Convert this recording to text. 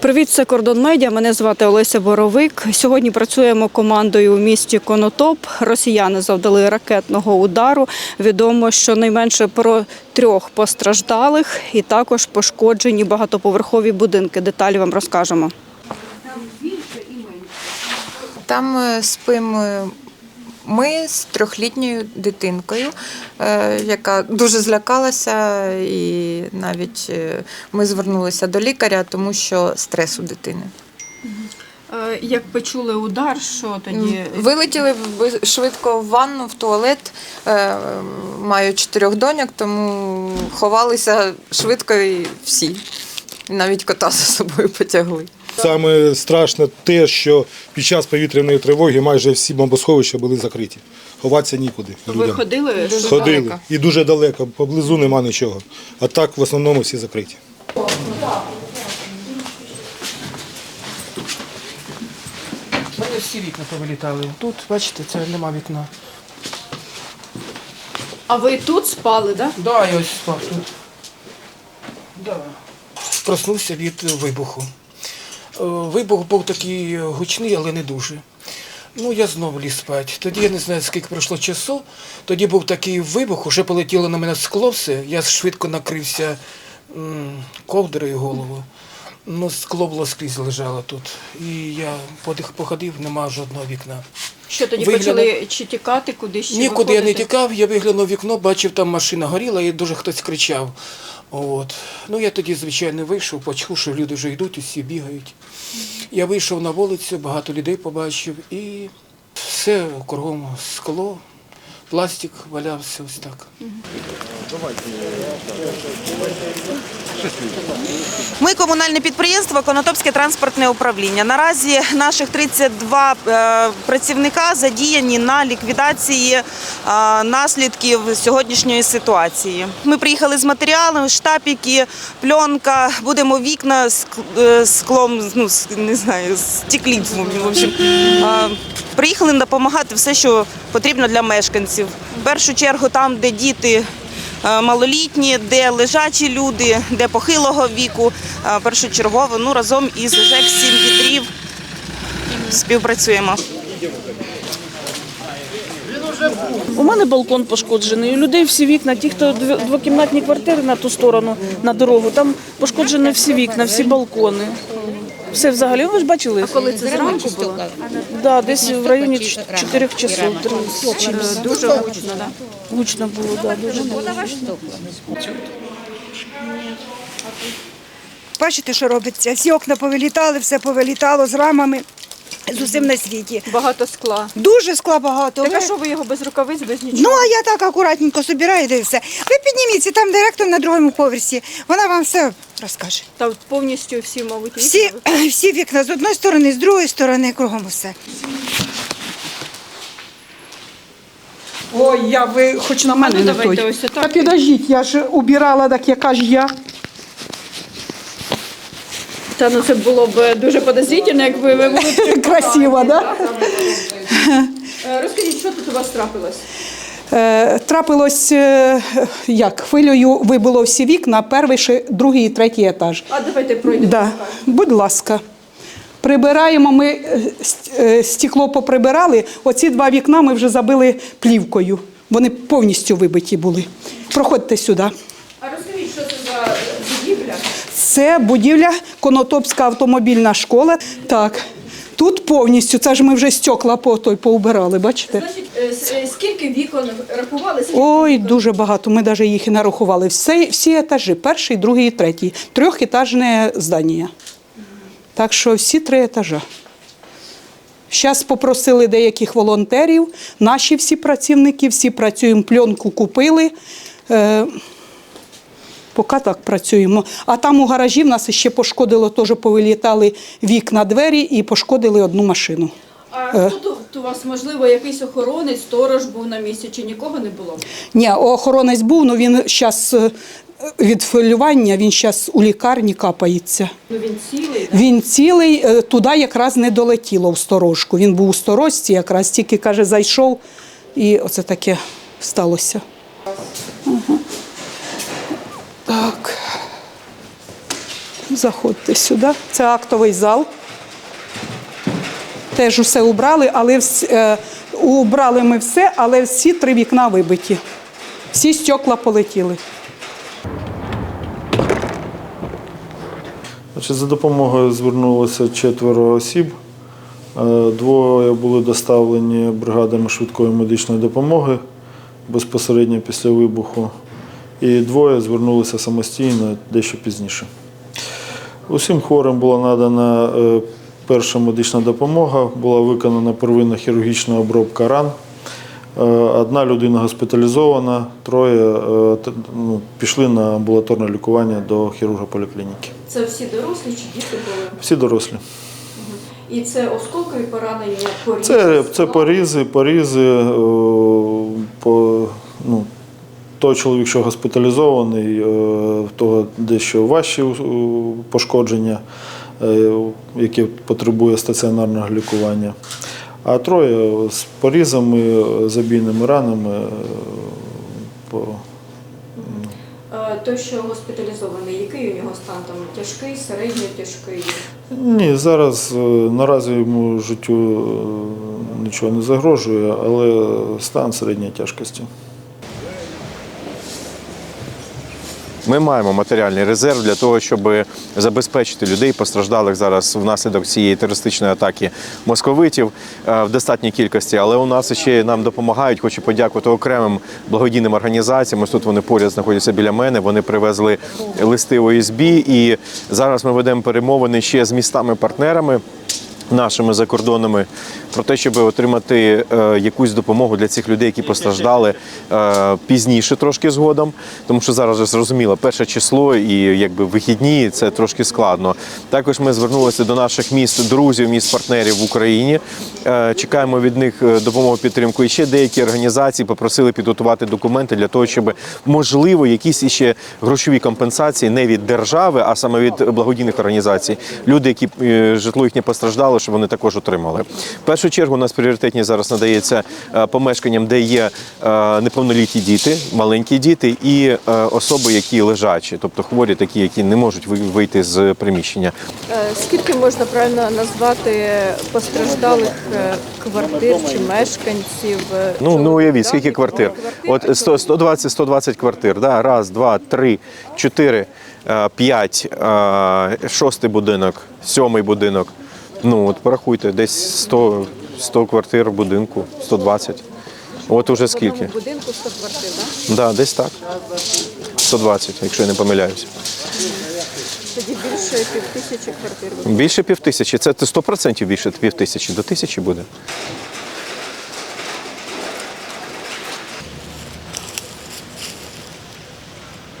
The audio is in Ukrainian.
Привіт, це кордон медіа. Мене звати Олеся Боровик. Сьогодні працюємо командою у місті Конотоп. Росіяни завдали ракетного удару. Відомо, що найменше про трьох постраждалих і також пошкоджені багатоповерхові будинки. Деталі вам розкажемо. Там е, спимо ми з трьохлітньою дитинкою, е, яка дуже злякалася, і навіть е, ми звернулися до лікаря, тому що стрес у дитини. Як почули удар, що тоді Вилетіли швидко в ванну, в туалет. Е, Маю чотирьох доньок, тому ховалися швидко і всі. Навіть кота за собою потягли. Саме страшне те, що під час повітряної тривоги майже всі бомбосховища були закриті. Ховатися нікуди ви людям. ходили? Дуже Ходили далеко. і дуже далеко, поблизу нема нічого. А так в основному всі закриті. У мене всі вікна повилітали. Тут, бачите, це нема вікна. А ви тут спали, так? Да, я ось спав тут. Да. Проснувся від вибуху. Е, Вибух був такий гучний, але не дуже. Ну, я знову ліз спати. Тоді я не знаю, скільки пройшло часу. Тоді був такий вибух, уже полетіло на мене скло все. Я швидко накрився ковдрою голову. Ну, скло було скрізь лежало тут. І я подих походив, немає жодного вікна. Що тоді виглянув. почали чи тікати кудись? Чи Нікуди я не тікав, я виглянув вікно, бачив, там машина горіла і дуже хтось кричав. От. Ну я тоді, звичайно, вийшов, почув, що люди вже йдуть, усі бігають. Я вийшов на вулицю, багато людей побачив і все кругом скло, пластик валявся ось так. Ми комунальне підприємство Конотопське транспортне управління. Наразі наших 32 е, працівника задіяні на ліквідації е, наслідків сьогоднішньої ситуації. Ми приїхали з матеріалами, штапіки, пленка, будемо вікна е, склом, ну не знаю, стеклі. В общем, приїхали допомагати все, що потрібно для мешканців. В першу чергу там, де діти е, малолітні, де лежачі люди, де похилого віку. Е, Першочергово ну, разом із ЖЕК «Сім вітрів співпрацюємо. У мене балкон пошкоджений. У людей всі вікна, ті, хто двокімнатні квартири на ту сторону, на дорогу, там пошкоджені всі вікна, всі балкони. Все взагалі, ви ж бачили? А коли це зранку було? Да, десь в районі 4 часов. Дуже гучно, так? Гучно було, да, дуже було. Бачите, що робиться? Всі окна повилітали, все повилітало з рамами з усім на світі. Багато скла. Дуже скла багато. Так а що ви його без рукавиць, без нічого? Ну, а я так акуратненько собираю і все. Ви підніміться, там директор на другому поверсі. Вона вам все розкаже. Та повністю всі, мабуть, вікна. Всі, всі вікна з одної сторони, з другої сторони, кругом усе. Ой, я ви хоч на мене ну, не давайте той. ось отак. Та підождіть, я ж убирала, так яка ж я. Та ну це було б дуже подозрительно, якби ви були б- Красиво, да? Е, Розкажіть, що тут у вас трапилось? Е, трапилось, е, як хвилею вибило всі вікна, перший, другий і третій етаж. А давайте пройдемо. Да. Будь ласка. Прибираємо, ми е, ст- е, стекло поприбирали, оці два вікна ми вже забили плівкою. Вони повністю вибиті були. Проходьте сюди. А розкажіть, що це за будівля? Це будівля Конотопська автомобільна школа. Так, тут повністю, це ж ми вже стекла по той поубирали, бачите? Значить, е, е, скільки вікон рахували? Скільки Ой, вікон? дуже багато. Ми навіть їх і нарахували. Всі, всі етажі, перший, другий і третій. Трьохетажне здання. Так що всі три етажа. Зараз попросили деяких волонтерів, наші всі працівники, всі працюємо, пленку купили. Е, Поки так працюємо. А там у гаражі в нас ще пошкодило, теж повилітали вікна, двері і пошкодили одну машину. А Е. тут у вас, можливо, якийсь охоронець, сторож був на місці, чи нікого не було? Ні, охоронець був, але він зараз від хвилювання, він зараз у лікарні капається. Ну він цілий. Він цілий, е, туди якраз не долетіло в сторожку. Він був у сторожці, якраз тільки каже, зайшов, і оце таке сталося. Ага. Так. Заходьте сюди. Це актовий зал. Теж усе убрали, але вс- е, убрали ми все, але всі три вікна вибиті. Всі стекла полетіли. За допомогою звернулося четверо осіб. Е, Двоє були доставлені бригадами швидкої медичної допомоги безпосередньо після вибуху. І двоє звернулися самостійно дещо пізніше. Усім хворим була надана е, перша медична допомога, була виконана первинна хірургічна обробка ран. Е, Одна людина госпіталізована, троє е, ну, пішли на амбулаторне лікування до хірурга поліклініки. Це всі дорослі чи діти були? Всі дорослі. І це осколкові поранення, порізи? Це, це порізи, порізи. По, ну, той чоловік, що госпіталізований, е, в того дещо важчі пошкодження, е, які потребує стаціонарного лікування. А троє з порізами, забійними ранами. е, По, Е, Той, що госпіталізований, який у нього стан там тяжкий, середньо тяжкий? Ні, зараз е, наразі йому життю е, нічого не загрожує, але стан середньої тяжкості. Ми маємо матеріальний резерв для того, щоб забезпечити людей, постраждалих зараз внаслідок цієї терористичної атаки московитів е, в достатній кількості. Але у нас ще нам допомагають. Хочу подякувати окремим благодійним організаціям. Ось тут вони поряд знаходяться біля мене. Вони привезли листи ОСБ, і зараз ми ведемо перемовини ще з містами-партнерами. Нашими закордонами про те, щоб отримати е, якусь допомогу для цих людей, які постраждали е, пізніше, трошки згодом, тому що зараз вже зрозуміло, перше число і якби вихідні це трошки складно. Також ми звернулися до наших міст, друзів, міст партнерів в Україні. Е, чекаємо від них допомогу підтримку. І ще деякі організації попросили підготувати документи для того, щоб можливо якісь іще грошові компенсації не від держави, а саме від благодійних організацій. Люди, які житло їхнє постраждало, щоб вони також отримали. В першу чергу у нас пріоритетні зараз надається е, помешканням, де є е, неповнолітні діти, маленькі діти і е, особи, які лежачі, тобто хворі, такі, які не можуть ви- вийти з приміщення. Скільки можна правильно назвати постраждалих квартир чи мешканців? Ну, ну уявіть, скільки квартир. От 100, 120, 120 квартир. Да? Раз, два, три, чотири, п'ять, шостий будинок, сьомий будинок. Ну, от порахуйте, десь 100, 100 квартир в будинку, 120. От уже скільки? В будинку 100 квартир, так? Да, десь так. 120, якщо я не помиляюся. Тоді більше півтисячі квартир. Більше півтисячі. Це 100% більше півтисячі. До тисячі буде.